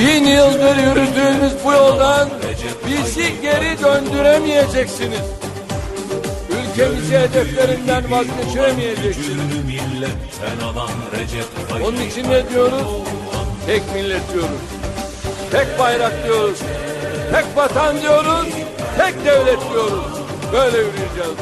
Bin yıldır yürüdüğünüz bu yoldan bizi geri döndüremeyeceksiniz. Ülkemizi hedeflerinden vazgeçiremeyeceksiniz. Onun için ne diyoruz? Tek millet diyoruz. Tek bayrak diyoruz. Tek vatan diyoruz. Tek devlet diyoruz. Böyle yürüyeceğiz.